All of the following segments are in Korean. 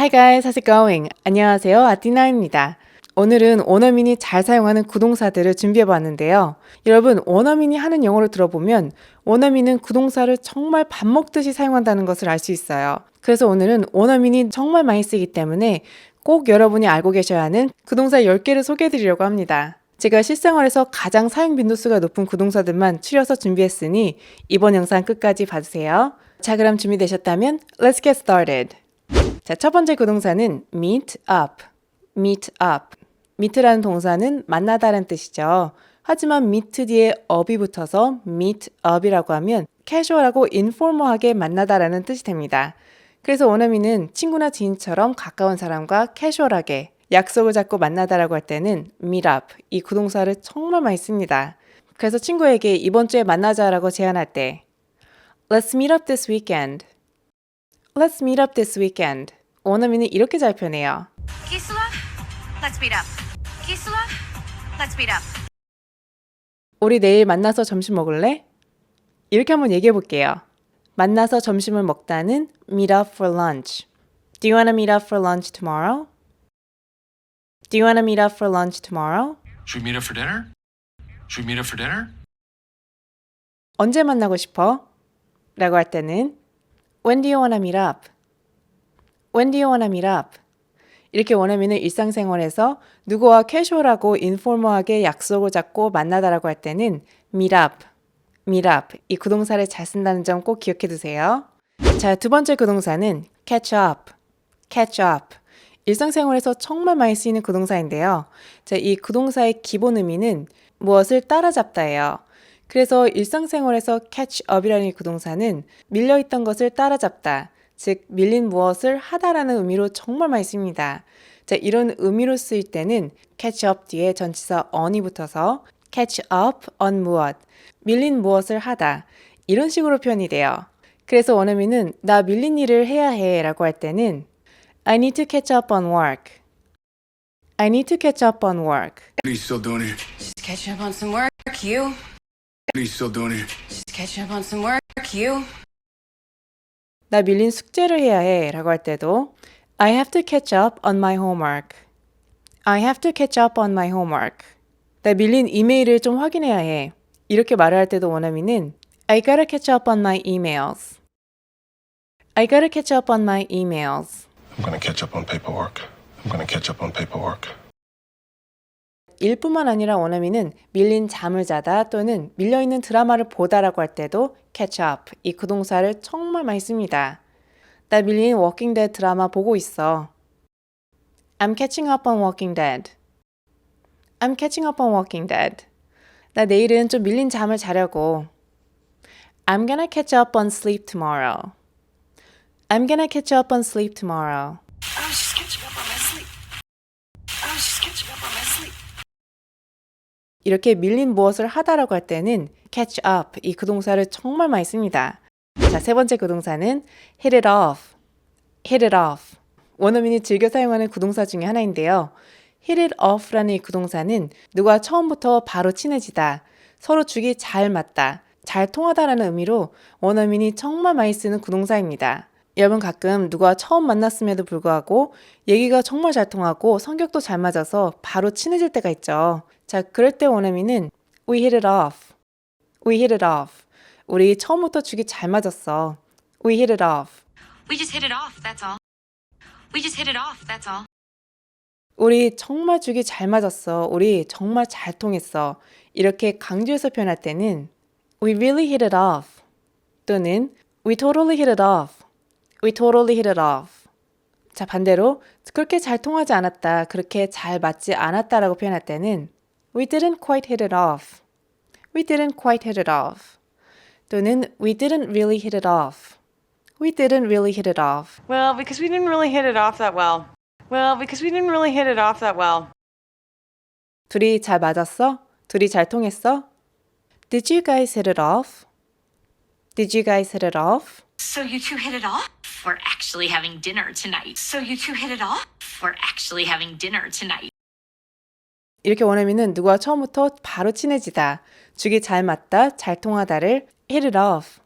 Hi guys, how's it going? 안녕하세요, 아티나입니다. 오늘은 원어민이 잘 사용하는 구동사들을 준비해 봤는데요. 여러분, 원어민이 하는 영어를 들어보면 원어민은 구동사를 정말 밥 먹듯이 사용한다는 것을 알 수 있어요. 그래서 오늘은 원어민이 정말 많이 쓰기 때문에 꼭 여러분이 알고 계셔야 하는 구동사 10개를 소개해 드리려고 합니다. 제가 실생활에서 가장 사용 빈도수가 높은 구동사들만 추려서 준비했으니 이번 영상 끝까지 봐주세요. 자, 그럼 준비되셨다면 Let's get started. 자, 첫 번째 구동사는 meet up. meet up. meet라는 동사는 만나다라는 뜻이죠. 하지만 meet 뒤에 up이 붙어서 meet up이라고 하면 캐주얼하고 인포멀하게 만나다라는 뜻이 됩니다. 그래서 원어민은 친구나 지인처럼 가까운 사람과 캐주얼하게 약속을 잡고 만나다라고 할 때는 meet up 이 구동사를 정말 많이 씁니다. 그래서 친구에게 이번 주에 만나자라고 제안할 때 Let's meet up this weekend. Let's meet up this weekend. 원어민은 이렇게 잘 표현해요. Gisela, let's meet up. Gisela, let's meet up. 우리 내일 만나서 점심 먹을래? 이렇게 한번 얘기해 볼게요. 만나서 점심을 먹다는 meet up for lunch. Do you want to meet up for lunch tomorrow? Do you want to meet up for lunch tomorrow? Should we meet up for dinner? Should we meet up for dinner? 언제 만나고 싶어? 라고 할 때는 When do you want to meet up? When do you want to meet up? 이렇게 원어민은 일상생활에서 누구와 캐주얼하고 인포멀하게 약속을 잡고 만나다라고 할 때는 meet up, meet up 이 구동사를 잘 쓴다는 점 꼭 기억해 두세요. 자, 두 번째 구동사는 catch up, catch up. 일상생활에서 정말 많이 쓰이는 구동사인데요. 자, 이 구동사의 기본 의미는 무엇을 따라잡다예요. 그래서 일상생활에서 catch up이라는 이 구동사는 밀려있던 것을 따라잡다, 즉 밀린 무엇을 하다라는 의미로 정말 많이 씁니다. 자, 이런 의미로 쓰일 때는 catch up 뒤에 전치사 on이 붙어서 catch up on 무엇, 밀린 무엇을 하다 이런 식으로 표현이 돼요. 그래서 원어민은 나 밀린 일을 해야 해라고 할 때는 I need to catch up on work. I need to catch up on work. What are you still doing here? Just catching up on some work, you. What are you still doing here? Just catching up on some work, you. 나 밀린 숙제를 해야 해 라고 할 때도 I have to catch up on my homework. I have to catch up on my homework. 나 밀린 이메일을 좀 확인해야 해. 이렇게 말을 할 때도 원어민은 I gotta catch up on my emails. I gotta catch up on my emails. I'm to catch up on paperwork. I'm to catch up on paperwork. 일뿐만 아니라 원어민은 밀린 잠을 자다 또는 밀려있는 드라마를 보다라고 할 때도 catch up 이 구동사를 정말 많이 씁니다. 나 밀린 Walking Dead 드라마 보고 있어. I'm catching up on Walking Dead. I'm catching up on Walking Dead. 나 내일은 좀 밀린 잠을 자려고. I'm gonna catch up on sleep tomorrow. I'm gonna catch up on sleep tomorrow. I was just catching up on my sleep. I was just catching up on my sleep. 이렇게 밀린 무엇을 하다라고 할 때는 catch up 이 구동사를 정말 많이 씁니다. 자, 세 번째 구동사는 hit it off. hit it off. 원어민이 즐겨 사용하는 구동사 중에 하나인데요. hit it off라는 이 구동사는 누가 처음부터 바로 친해지다, 서로 죽이 잘 맞다, 잘 통하다라는 의미로 원어민이 정말 많이 쓰는 구동사입니다. 여러분 가끔 누가 처음 만났음에도 불구하고 얘기가 정말 잘 통하고 성격도 잘 맞아서 바로 친해질 때가 있죠. 자, 그럴 때 원어민은 we hit it off. we hit it off. 우리 처음부터 죽이 잘 맞았어. we hit it off. We just hit it off, that's all. We just hit it off, that's all. 우리 정말 죽이 잘 맞았어. 우리 정말 잘 통했어. 이렇게 강조해서 표현할 때는 we really hit it off 또는 we totally hit it off. we totally hit it off. 자, 반대로 그렇게 잘 통하지 않았다. 그렇게 잘 맞지 않았다라고 표현할 때는 we didn't quite hit it off. we didn't quite hit it off. 또는 we didn't really hit it off. we didn't really hit it off. Well, because we didn't really hit it off that well. Well, because we didn't really hit it off that well. 둘이 잘 맞았어? 둘이 잘 통했어? Did you guys hit it off? Did you guys hit it off? So you two hit it off? We're actually having dinner tonight. So you two hit it off? We're actually having dinner tonight. 이렇게 원어민은 누가 처음부터 바로 친해지다, 죽이 잘 맞다, 잘 통하다를 hit it off,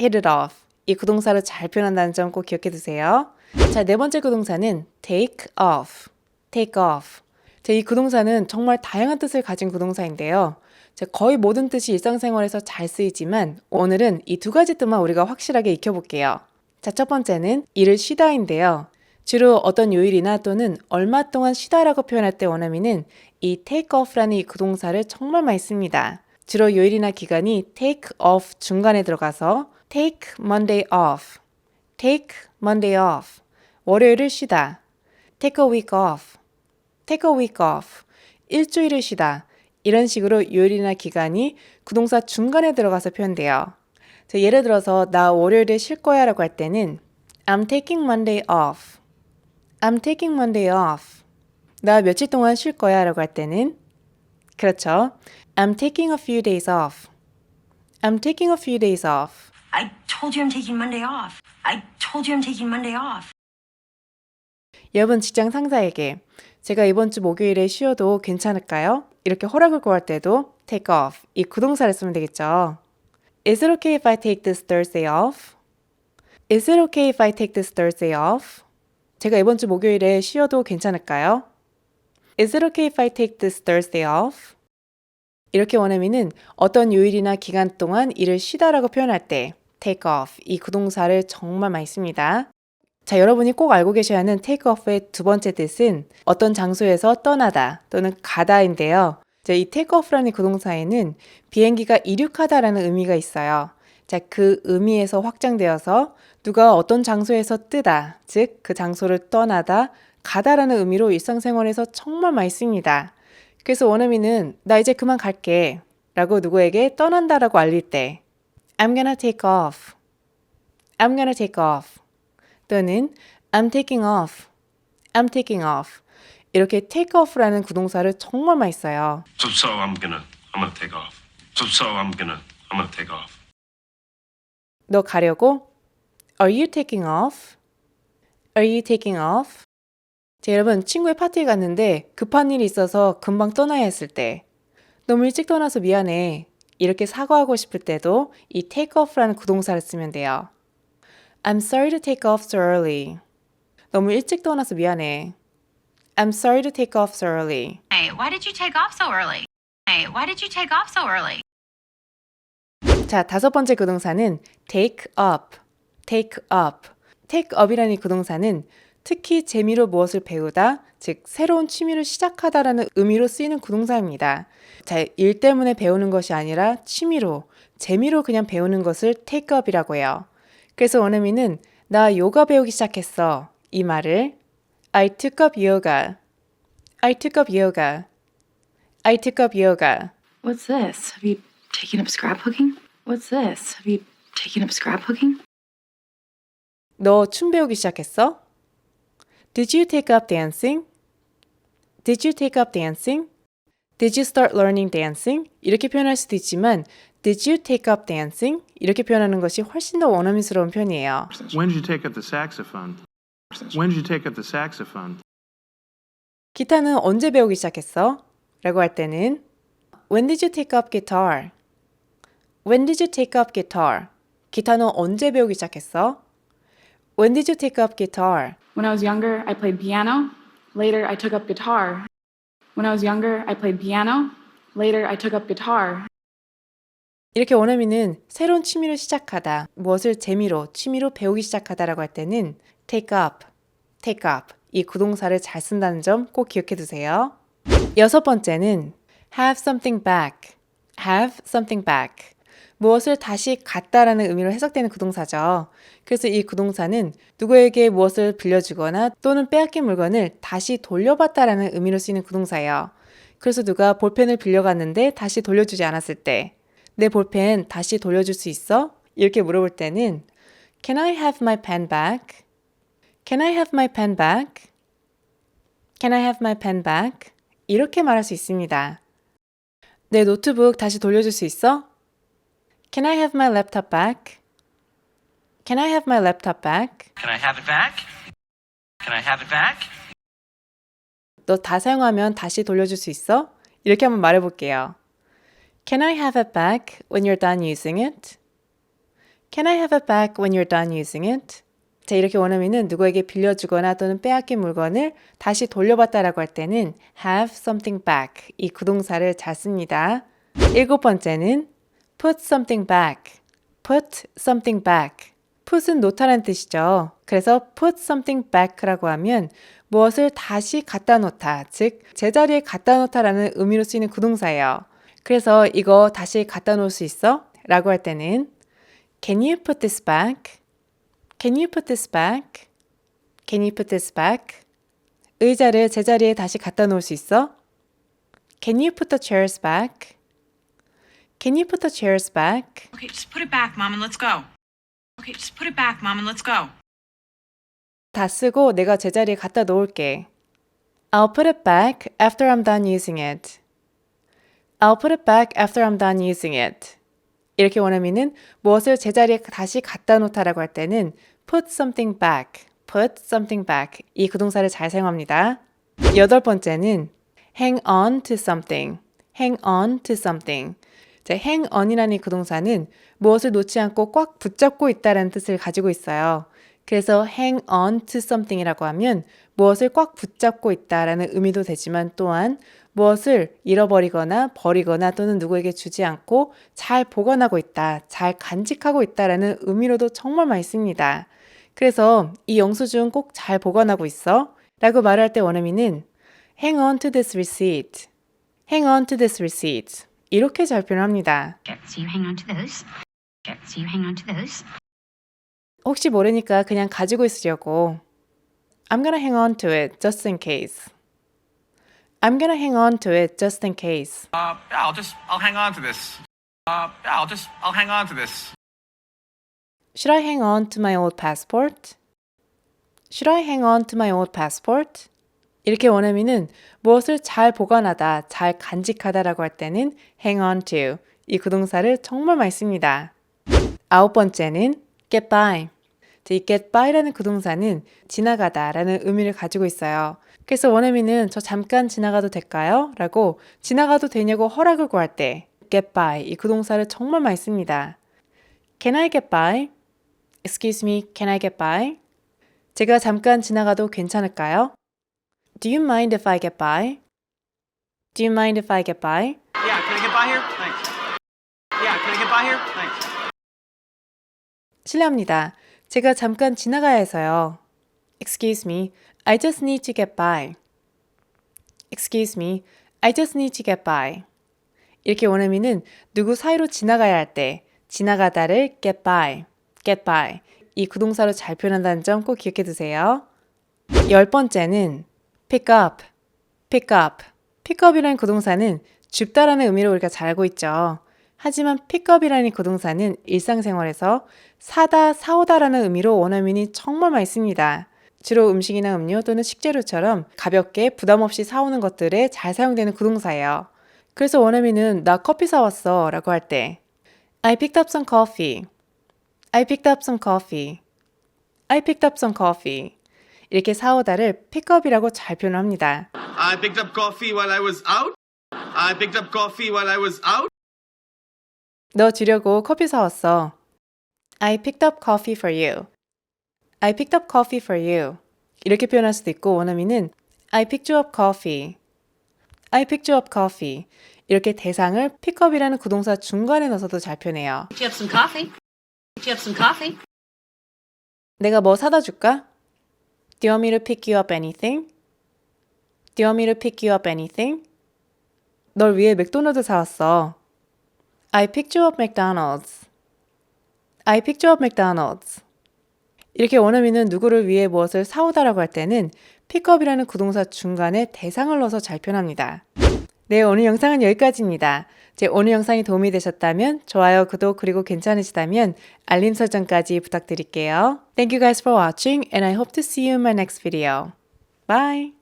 hit it off 이 구동사로 잘 표현한다는 점 꼭 기억해 두세요. 자, 네 번째 구동사는 take off. take off. 자, 이 구동사는 정말 다양한 뜻을 가진 구동사인데요. 자, 거의 모든 뜻이 일상생활에서 잘 쓰이지만 오늘은 이 두 가지 뜻만 우리가 확실하게 익혀볼게요. 자, 첫 번째는 일을 쉬다인데요. 주로 어떤 요일이나 또는 얼마 동안 쉬다라고 표현할 때 원어민은 이 take off라는 이 구동사를 정말 많이 씁니다. 주로 요일이나 기간이 take off 중간에 들어가서 take Monday off, take Monday off, 월요일을 쉬다, take a week off, take a week off, 일주일을 쉬다. 이런 식으로 요일이나 기간이 구동사 중간에 들어가서 표현돼요. 자, 예를 들어서 나 월요일에 쉴 거야 라고 할 때는 I'm taking Monday off. I'm taking Monday off. 나 며칠 동안 쉴 거야 라고 할 때는 그렇죠. I'm taking a few days off. I'm taking a few days off. I told you I'm taking Monday off. I told you I'm taking Monday off. 여러분 직장 상사에게 제가 이번 주 목요일에 쉬어도 괜찮을까요? 이렇게 허락을 구할 때도 take off 이 구동사를 쓰면 되겠죠. Is it okay if I take this Thursday off? Is it okay if I take this Thursday off? 제가 이번 주 목요일에 쉬어도 괜찮을까요? Is it okay if I take this Thursday off? 이렇게 원어민은 어떤 요일이나 기간 동안 일을 쉬다라고 표현할 때 take off 이 구동사를 정말 많이 씁니다. 자, 여러분이 꼭 알고 계셔야 하는 take off의 두 번째 뜻은 어떤 장소에서 떠나다 또는 가다인데요. 자, 이 off라는 구동사에는 비행기가 이륙하다라는 의미가 있어요. 자, 그 의미에서 확장되어서 누가 어떤 장소에서 뜨다, 즉 그 장소를 떠나다, 가다라는 의미로 일상생활에서 정말 많이 씁니다. 그래서 원어민은 나 이제 그만 갈게 라고 누구에게 떠난다라고 알릴 때 I'm gonna take off. I'm gonna take off. 또는 I'm taking off. I'm taking off. 이렇게 take off라는 구동사를 정말 많이 써요. So, so I'm gonna, I'm gonna take off. So, so I'm gonna, I'm gonna take off. 너 가려고? Are you taking off? Are you taking off? 자, 여러분, 친구의 파티에 갔는데 급한 일이 있어서 금방 떠나야 했을 때 너무 일찍 떠나서 미안해. 이렇게 사과하고 싶을 때도 이 take off라는 구동사를 쓰면 돼요. I'm sorry to take off so early. 너무 일찍 떠나서 미안해. I'm sorry to take off so early. Hey, why did you take off so early? Hey, why did you take off so early? 자, 다섯 번째 구동사는 take up. take up. take up이라는 이 구동사는 특히 재미로 무엇을 배우다, 즉 새로운 취미를 시작하다라는 의미로 쓰이는 구동사입니다. 자, 일 때문에 배우는 것이 아니라 취미로, 재미로 그냥 배우는 것을 take up이라고 해요. 그래서 원어민은 나 요가 배우기 시작했어. 이 말을 I took up yoga. I took up yoga. I took up yoga. What's this? Have you taken up scrapbooking? What's this? Have you taken up scrapbooking? 너 춤 배우기 시작했어? Did you take up dancing? Did you take up dancing? Did you start learning dancing? 이렇게 표현할 수도 있지만 Did you take up dancing? 이렇게 표현하는 것이 훨씬 더 원어민스러운 편이에요. When did you take up the saxophone? When did you take up the saxophone? 기타는 언제 배우기 시작했어? 라고 할 때는 When did you take up guitar? When did you take up guitar? 기타는 언제 배우기 시작했어? When did you take up guitar? When I was younger, I played piano. Later, I took up guitar. When I was younger, I played piano. Later, I took up guitar. 이렇게 원어민은 새로운 취미를 시작하다, 무엇을 재미로, 취미로 배우기 시작하다라고 할 때는 take up, take up 이 구동사를 잘 쓴다는 점 꼭 기억해 두세요. 여섯 번째는 have something back, have something back. 무엇을 다시 갖다라는 의미로 해석되는 구동사죠. 그래서 이 구동사는 누구에게 무엇을 빌려주거나 또는 빼앗긴 물건을 다시 돌려받다라는 의미로 쓰이는 구동사예요. 그래서 누가 볼펜을 빌려갔는데 다시 돌려주지 않았을 때, 내 볼펜 다시 돌려줄 수 있어? 이렇게 물어볼 때는 Can I have my pen back? Can I have my pen back? Can I have my pen back? 이렇게 말할 수 있습니다. 내 노트북 다시 돌려줄 수 있어? Can I have my laptop back? Can I have my laptop back? Can I have it back? Can I have it back? 너 다 사용하면 다시 돌려줄 수 있어? 이렇게 한번 말해볼게요. Can I have it back when you're done using it? Can I have it back when you're done using it? 자, 이렇게 원어민은 누구에게 빌려주거나 또는 빼앗긴 물건을 다시 돌려받다라고 할 때는 have something back 이 구동사를 잘 씁니다. 일곱 번째는 put something back. put something back. put은 놓다라는 뜻이죠. 그래서 put something back라고 하면 무엇을 다시 갖다 놓다, 즉 제자리에 갖다 놓다라는 의미로 쓰이는 구동사예요. 그래서 이거 다시 갖다 놓을 수 있어? 라고 할 때는 Can you put this back? Can you put this back? Can you put this back? 의자를 제자리에 다시 갖다 놓을 수 있어? Can you put the chairs back? Can you put the chairs back? Okay, just put it back, Mom, and let's go. Okay, just put it back, Mom, and let's go. 다 쓰고 내가 제자리에 갖다 놓을게. I'll put it back after I'm done using it. I'll put it back after I'm done using it. 이렇게 원어민은 무엇을 제자리에 다시 갖다 놓다라고 할 때는 put something back, put something back 이 구동사를 잘 사용합니다. 여덟 번째는 hang on to something, hang on to something. 자, hang on이라는 이 구동사는 무엇을 놓지 않고 꽉 붙잡고 있다라는 뜻을 가지고 있어요. 그래서 hang on to something이라고 하면 무엇을 꽉 붙잡고 있다라는 의미도 되지만 또한 무엇을 잃어버리거나 버리거나 또는 누구에게 주지 않고 잘 보관하고 있다, 잘 간직하고 있다라는 의미로도 정말 많이 씁니다. 그래서 이 영수증 꼭 잘 보관하고 있어 라고 말할 때 원어민은 hang on to this receipt, hang on to this receipt 이렇게 잘 표현합니다. 혹시 모르니까 그냥 가지고 있으려고 I'm gonna hang on to it just in case. I'm gonna hang on to it just in case. Uh, yeah, I'll just, I'll hang on to this. Uh, yeah, I'll just, I'll hang on to this. Should I hang on to my old passport? Should I hang on to my old passport? 이렇게 원어민은 무엇을 잘 보관하다, 잘 간직하다라고 할 때는 hang on to 이 구동사를 정말 많이 씁니다. 아홉 번째는 get by. 이 get by라는 구동사는 지나가다 라는 의미를 가지고 있어요. 그래서 원어민은 저 잠깐 지나가도 될까요? 라고 지나가도 되냐고 허락을 구할 때 get by 이 구동사를 정말 많이 씁니다. Can I get by? Excuse me, can I get by? 제가 잠깐 지나가도 괜찮을까요? Do you mind if I get by? Do you mind if I get by? Yeah, can I get by here? Thanks. Yeah, can I get by here? Thanks. 실례합니다. 제가 잠깐 지나가야 해서요. Excuse me, I just need to get by. Excuse me, I just need to get by. 이렇게 원어민은 누구 사이로 지나가야 할 때 지나가다를 get by, get by 이 구동사로 잘 표현한다는 점 꼭 기억해 두세요. 열 번째는 pick up, pick up. pick up이라는 구동사는 줍다라는 의미로 우리가 잘 알고 있죠. 하지만 픽업이라는 구동사는 일상생활에서 사다, 사오다라는 의미로 원어민이 정말 많이 씁니다. 주로 음식이나 음료 또는 식재료처럼 가볍게 부담 없이 사오는 것들에 잘 사용되는 구동사예요. 그래서 원어민은 나 커피 사왔어 라고 할 때 I picked up some coffee. I picked up some coffee. I picked up some coffee. 이렇게 사오다를 픽업이라고 잘 표현합니다. I picked up coffee while I was out. I picked up coffee while I was out. 너 주려고 커피 사왔어. I picked up coffee for you. I picked up coffee for you. 이렇게 표현할 수도 있고 원어민은 I picked you up coffee. I picked you up coffee. 이렇게 대상을 pickup이라는 구동사 중간에 넣어서도 잘 표현해요. Pick you up some coffee. Pick you up some coffee. 내가 뭐 사다 줄까? Do you want me to pick you up anything? Do you want me to pick you up anything? 널 위해 맥도날드 사왔어. I picked you up McDonald's. I picked you up McDonald's. 이렇게 원어민은 누구를 위해 무엇을 사오다라고 할 때는 pickup이라는 구동사 중간에 대상을 넣어서 잘 표현합니다. 네, 오늘 영상은 여기까지입니다. 제 오늘 영상이 도움이 되셨다면 좋아요, 구독, 그리고 괜찮으시다면 알림 설정까지 부탁드릴게요. Thank you guys for watching and I hope to see you in my next video. Bye!